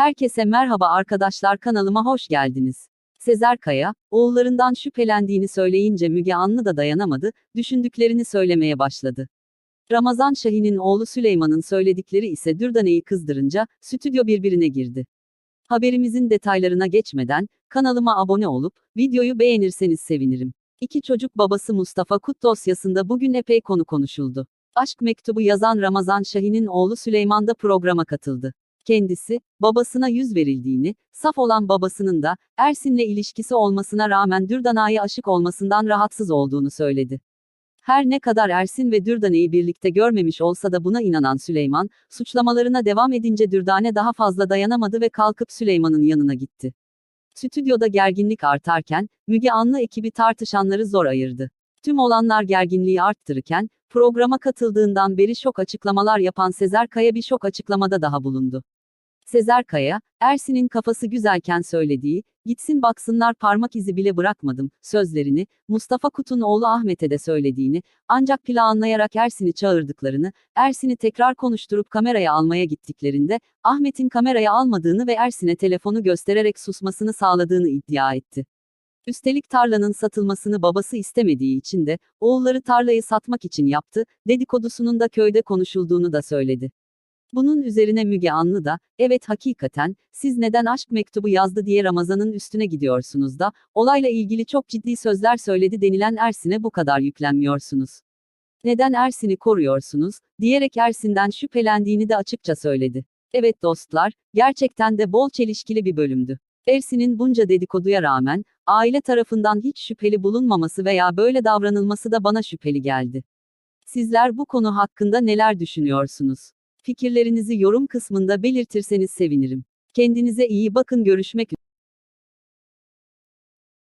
Herkese merhaba arkadaşlar kanalıma hoş geldiniz. Sezer Kaya, oğullarından şüphelendiğini söyleyince Müge Anlı da dayanamadı, düşündüklerini söylemeye başladı. Ramazan Şahin'in oğlu Süleyman'ın söyledikleri ise Dürdane'yi kızdırınca, stüdyo birbirine girdi. Haberimizin detaylarına geçmeden, kanalıma abone olup, videoyu beğenirseniz sevinirim. İki çocuk babası Mustafa Kut dosyasında bugün epey konu konuşuldu. Aşk mektubu yazan Ramazan Şahin'in oğlu Süleyman da programa katıldı. Kendisi, babasına yüz verildiğini, saf olan babasının da, Ersin'le ilişkisi olmasına rağmen Dürdana'ya aşık olmasından rahatsız olduğunu söyledi. Her ne kadar Ersin ve Dürdane'yi birlikte görmemiş olsa da buna inanan Süleyman, suçlamalarına devam edince Dürdane daha fazla dayanamadı ve kalkıp Süleyman'ın yanına gitti. Stüdyoda gerginlik artarken, Müge Anlı ekibi tartışanları zor ayırdı. Tüm olanlar gerginliği arttırırken, programa katıldığından beri şok açıklamalar yapan Sezer Kaya bir şok açıklamada daha bulundu. Sezer Kaya, Ersin'in kafası güzelken söylediği, gitsin baksınlar parmak izi bile bırakmadım, sözlerini, Mustafa Kut'un oğlu Ahmet'e de söylediğini, ancak planlayarak Ersin'i çağırdıklarını, Ersin'i tekrar konuşturup kameraya almaya gittiklerinde, Ahmet'in kameraya almadığını ve Ersin'e telefonu göstererek susmasını sağladığını iddia etti. Üstelik tarlanın satılmasını babası istemediği için de, oğulları tarlayı satmak için yaptı, dedikodusunun da köyde konuşulduğunu da söyledi. Bunun üzerine Müge Anlı da, evet hakikaten, siz neden aşk mektubu yazdı diye Ramazan'ın üstüne gidiyorsunuz da, olayla ilgili çok ciddi sözler söyledi denilen Ersin'e bu kadar yüklenmiyorsunuz. Neden Ersin'i koruyorsunuz, diyerek Ersin'den şüphelendiğini de açıkça söyledi. Evet dostlar, gerçekten de bol çelişkili bir bölümdü. Ersin'in bunca dedikoduya rağmen, aile tarafından hiç şüpheli bulunmaması veya böyle davranılması da bana şüpheli geldi. Sizler bu konu hakkında neler düşünüyorsunuz? Fikirlerinizi yorum kısmında belirtirseniz sevinirim. Kendinize iyi bakın görüşmek üzere.